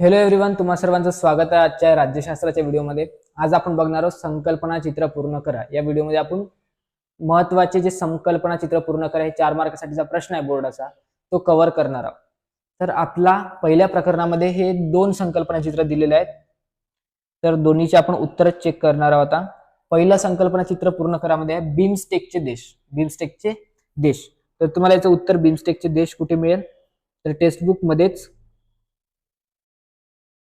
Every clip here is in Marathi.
हॅलो एव्हरीवन तुम्हा सर्वांचं स्वागत आहे आजच्या राज्यशास्त्राच्या व्हिडिओमध्ये. आज आपण बघणार आहोत संकल्पना चित्र पूर्ण करा. या व्हिडिओमध्ये आपण महत्त्वाचे जे संकल्पना चित्र पूर्ण करा हे चार मार्कासाठीचा प्रश्न आहे बोर्डाचा. तो कव्हर करणार आहोत. तर आपला पहिल्या प्रकरणामध्ये हे दोन संकल्पना चित्र दिलेले आहेत. तर दोन्हीचे आपण उत्तर चेक करणार आहोत पहिला पहिलं संकल्पना चित्र पूर्ण करामध्ये आहे बिमस्टेकचे देश. बिमस्टेकचे देश. तर तुम्हाला याचं उत्तर बिमस्टेकचे देश कुठे मिळेल? तर टेक्स्टबुक मध्येच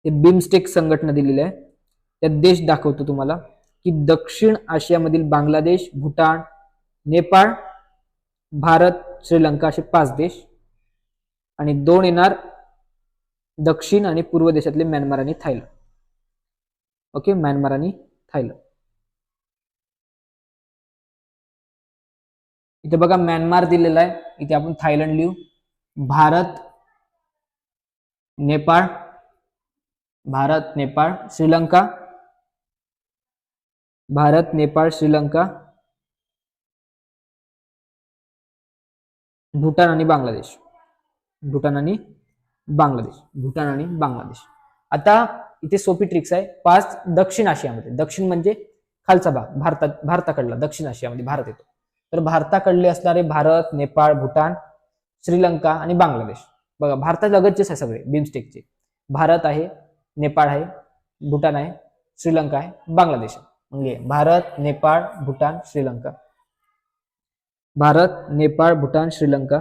ते बिमस्टेक संघटना दिलेली आहे. त्यात देश दाखवतो तुम्हाला की दक्षिण आशियामधील बांगलादेश भूटान नेपाळ भारत श्रीलंका असे पाच देश. आणि दोन येणार दक्षिण आणि पूर्व देशातले म्यानमार आणि थायलंड. ओके म्यानमार आणि थायलंड. इथे बघा म्यानमार दिलेला आहे. इथे आपण थायलंड लिहू. भारत नेपाळ भारत नेपाळ श्रीलंका. भारत नेपाळ श्रीलंका. भूटान आणि बांगलादेश. भूटान आणि बांगलादेश. भूटान आणि बांगलादेश. आता इथे सोपी ट्रिक्स आहे. पाच दक्षिण आशियामध्ये. दक्षिण म्हणजे खालचा भाग. भारतात भारताकडला दक्षिण आशियामध्ये भारत येतो. तर भारताकडले असणारे भारत नेपाळ भूटान श्रीलंका आणि बांगलादेश. बघा भारतात लगतचेच आहे सगळे. बिमस्टेकचे भारत आहे नेपाळ आहे भूटान आहे श्रीलंका आहे बांगलादेश आहे. म्हणजे भारत नेपाळ भूटान श्रीलंका. भारत नेपाळ भूटान श्रीलंका.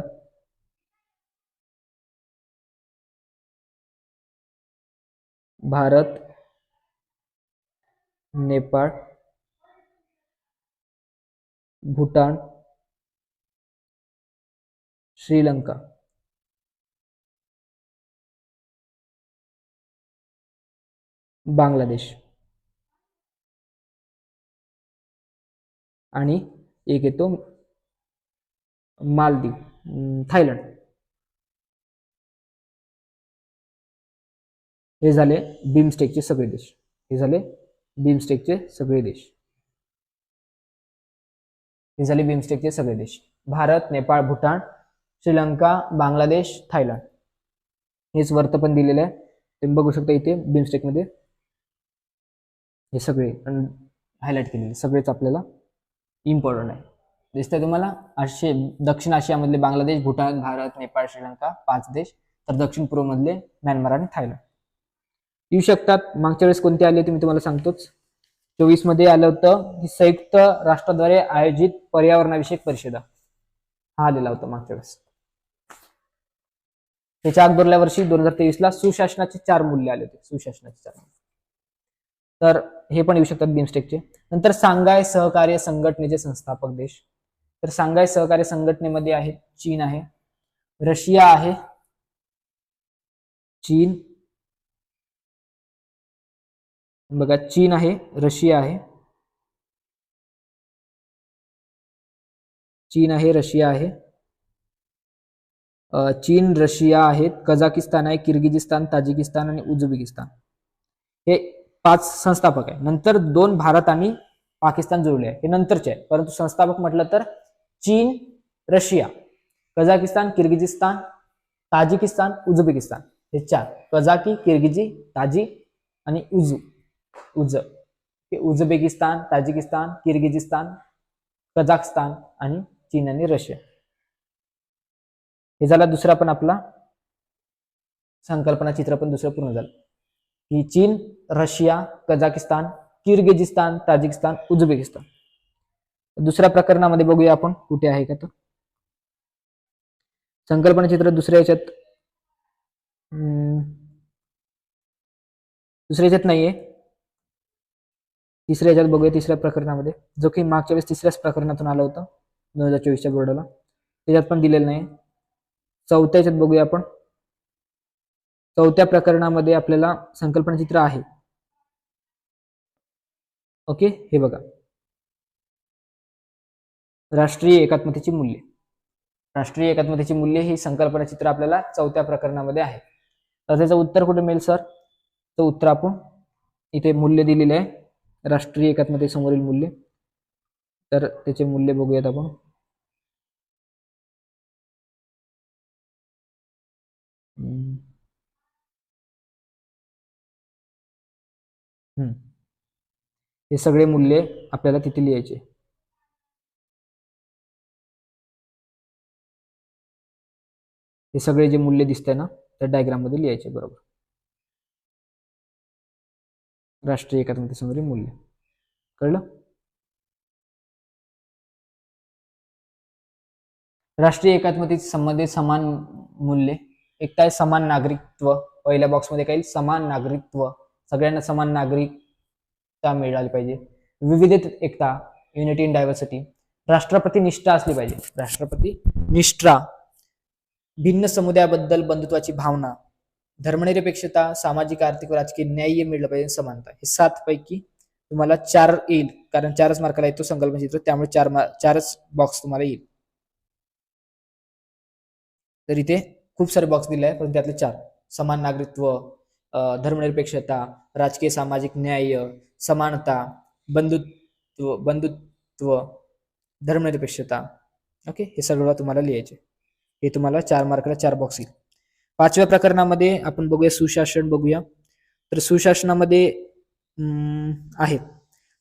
भारत नेपाळ भूटान श्रीलंका. बांगलादेश. आणि एक येतो मालदीव थायलंड. हे झाले बिमस्टेकचे सगळे देश. हे झाले बिमस्टेकचे सगळे देश. हे झाले बिमस्टेकचे सगळे देश. भारत नेपाळ भूटान श्रीलंका बांगलादेश थायलंड. हेच वर्त पण दिलेलं आहे. तुम्ही बघू शकता इथे बिमस्टेकमध्ये. हे सगळे हायलाईट केलेले सगळेच आपल्याला इम्पॉर्टंट आहे. दिसतंय तुम्हाला? आशिया दक्षिण आशियामधले बांगलादेश भूटान भारत नेपाळ श्रीलंका पाच देश तर दक्षिण पूर्वमधले म्यानमार आणि थायलंड. येऊ शकतात. मागच्या वेळेस कोणते आले होते मी तुम्हाला सांगतोच. चोवीसमध्ये आलं होतं की संयुक्त राष्ट्राद्वारे आयोजित पर्यावरणाविषयक परिषदा. हा आलेला होता मागच्या वेळेस. त्याच्या अगोदरल्या वर्षी दोन हजार तेवीस ला सुशासनाचे चार मूल्य आले होते. सुशासनाचे चार मूल्य. तर हे पण येऊ शकतात बिमस्टेकचे नंतर सांगाय सहकार्य संघटनेचे संस्थापक देश. तर सांगाय सहकार्य संघटनेमध्ये आहेत चीन आहे. रशिया आहे. चीन. बघा चीन आहे रशिया आहे. चीन आहे रशिया आहे. चीन रशिया आहेत. कझाकिस्तान आहे किर्गिजिस्तान ताजिकिस्तान आणि उझबेकिस्तान. हे पाच संस्थापक आहे. नंतर दोन भारत आणि पाकिस्तान जुळले आहे. हे नंतरचे आहे परंतु संस्थापक म्हटलं तर चीन Russia Kazakhstan Kyrgyzstan Tajikistan Uzbekistan. हे चार. कझाकी किर्गिजी ताजी आणि उजू उझ. हे उझबेकिस्तान ताजिकिस्तान किर्गिजिस्तान कझाकस्तान आणि चीन आणि रशिया. हे झाला दुसरा पण आपला संकल्पना चित्र पण दुसरं पूर्ण झालं. ही चीन Russia Kazakhstan Kyrgyzstan Tajikistan Uzbekistan. दुसऱ्या प्रकरणामध्ये बघूया आपण कुठे आहे का तो? संकल्पना चित्र दुसऱ्या याच्यात दुसऱ्या याच्यात नाहीये. तिसऱ्या याच्यात बघूया तिसऱ्या प्रकरणामध्ये. जो की मागच्या वेळेस तिसऱ्याच प्रकरणातून आलं होतं दोन हजार चोवीसच्या बोर्डाला. त्याच्यात पण दिलेलं नाही चौथ्या याच्यात बघूया आपण. चौथ्या प्रकरणामध्ये आपल्याला संकल्पना चित्र आहे. ओके? हे बघा. राष्ट्रीय एकात्मतेची मूल्ये. राष्ट्रीय एकात्मतेची मूल्ये ही संकल्पना चित्र आपल्याला चौथ्या प्रकरणामध्ये आहे. तर त्याचं उत्तर कुठे मिळेल सर? तर उत्तर आपण इथे मूल्य दिलेले आहे. राष्ट्रीय एकात्मतेसमोरील मूल्य. तर त्याचे मूल्य बघूयात आपण. हे. सगळे मूल्ये आपल्याला तिथे लिहायचे. हे सगळे जे मूल्य दिसतंय ना त्या डायग्राममध्ये लिहायचे बरोबर. राष्ट्रीय एकात्मते संबंधी मूल्य. कळलं? राष्ट्रीय एकात्मते संबंधित समान मूल्य एक काय समान नागरिकत्व. पहिल्या बॉक्समध्ये काही समान नागरिकत्व. सगळ्यांना समान नागरिकता मिळाली पाहिजे. विविधेत एकता युनिटी इन डायव्हर्सिटी राष्ट्रपती निष्ठा असली पाहिजे. राष्ट्रपती निष्ठा. भिन्न समुदायाबद्दल बंधुत्वाची भावना. धर्मनिरपेक्षता सामाजिक आर्थिक व राजकीय न्याय मिळलं पाहिजे. समानता. हे सात पैकी तुम्हाला चार येईल. कारण चारच मार्काला येतो संकल्पना चित्र त्यामुळे चार चारच बॉक्स तुम्हाला येईल. तर इथे खूप सारे बॉक्स दिले आहे पण त्यातले चार. समान नागरिकत्व धर्मनिरपेक्षता राजकीय सामाजिक न्याय समानता बंधुत्व बंधुत्व धर्मनिरपेक्षता. ओके? हे सगळं तुम्हाला लिहायचे. हे तुम्हाला चार मार्काला चार बॉक्स येईल. पाचव्या प्रकरणामध्ये आपण बघूया सुशासन बघूया. तर सुशासनामध्ये आहे. आहेत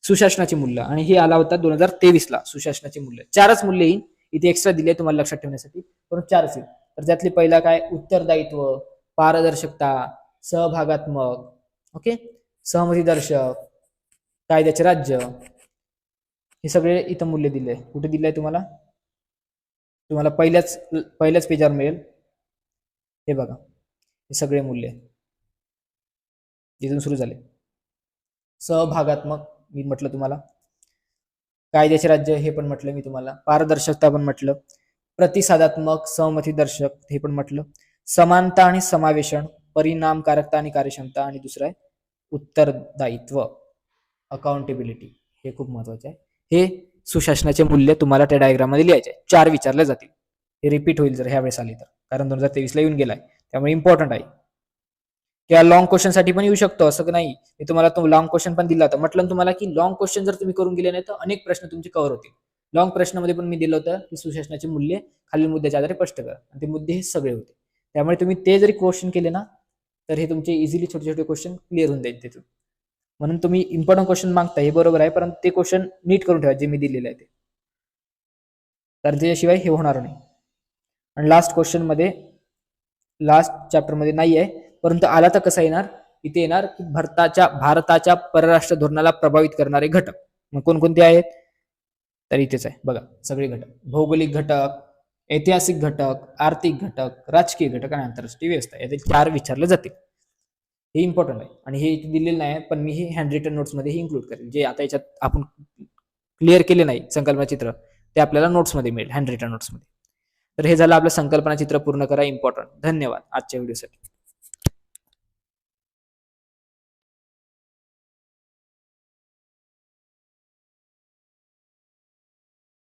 सुशासनाचे मूल्य. आणि हे आला होता दोन हजार तेवीस ला सुशासनाचे मूल्य. चारच मूल्य येईल. इथे एक्स्ट्रा दिले तुम्हाला लक्षात ठेवण्यासाठी. परंतु चारच येईल. तर त्यातली पहिला काय? उत्तरदायित्व पारदर्शकता सहभागात्मक ओके? सहमतीदर्शक कायद्याचे राज्य. हे सगळे इथं मूल्य दिले. आहे कुठे दिले आहे तुम्हाला? तुम्हाला पहिल्याच पहिल्याच पेजावर मिळेल. हे बघा. हे सगळे मूल्य. इथून सुरू झाले. सहभागात्मक मी म्हटलं तुम्हाला. कायद्याचे राज्य हे पण म्हटलं मी तुम्हाला. पारदर्शकता पण म्हटलं. प्रतिसादात्मक सहमतीदर्शक हे पण म्हटलं. समानता आणि समावेशन. परिणामकारकता आणि कार्यक्षमता आणि दुसरं आहे उत्तरदायित्व. अकाउंटेबिलिटी हे खूप महत्त्वाचे आहे. हे सुशासनाचे मूल्य तुम्हाला त्या डायग्राममध्ये लिहायचे चार विचारले जातील. हे रिपीट होईल जर ह्या वेळेस आली तर. कारण दोन हजार तेवीस ला येऊन गेलाय. त्यामुळे इम्पॉर्टंट आहे. किंवा लॉंग क्वेश्चनसाठी पण येऊ शकतो. असं नाही. मी तुम्हाला तो लॉंग क्वेश्चन पण दिला होता. म्हटलं तुम्हाला की लॉंग क्वेश्चन जर तुम्ही करून गेले नाही तर अनेक प्रश्न तुमचे कव्हर होतील. लॉंग प्रश्नामध्ये पण मी दिलं होतं की सुशासनाचे मूल्य खालील मुद्द्याच्या आधारे स्पष्ट करा. आणि ते मुद्दे हे सगळे होते. त्यामुळे तुम्ही ते जरी क्वेश्चन केले ना तर हे तुमचे इझिली छोटे छोटे क्वेश्चन क्लिअर होऊन जाईल तिथून. म्हणून तुम्ही इम्पॉर्टंट क्वेश्चन मागता हे बरोबर आहे परंतु ते क्वेश्चन नीट करून ठेवा जे मी दिलेले आहे ते. कारण त्याच्याशिवाय हे होणार नाही. आणि लास्ट क्वेश्चनमध्ये लास्ट चॅप्टरमध्ये नाही आहे परंतु आला तर कसा येणार? इथे येणार की भारताच्या भारताच्या परराष्ट्र धोरणाला प्रभावित करणारे घटक. मग कोणकोणते आहेत? तर इथेच आहे बघा सगळे घटक. भौगोलिक घटक ऐतिहासिक घटक आर्थिक घटक राजकीय घटक आणि आंतरराष्ट्रीय व्यवस्था याचे चार विचारले जातील. हे इम्पॉर्टंट आहे. आणि हे इथे दिलेलं नाही पण मी हे हँड रिटन नोट्समध्ये हे इन्क्लूड करेल. जे आता याच्यात आपण क्लिअर केले नाही संकल्पना चित्र ते आपल्याला नोट्समध्ये मिळेल हँड रिटन नोट्समध्ये तर हे झालं आपलं संकल्पना चित्र पूर्ण करा इम्पॉर्टंट धन्यवाद आजच्या व्हिडिओसाठी.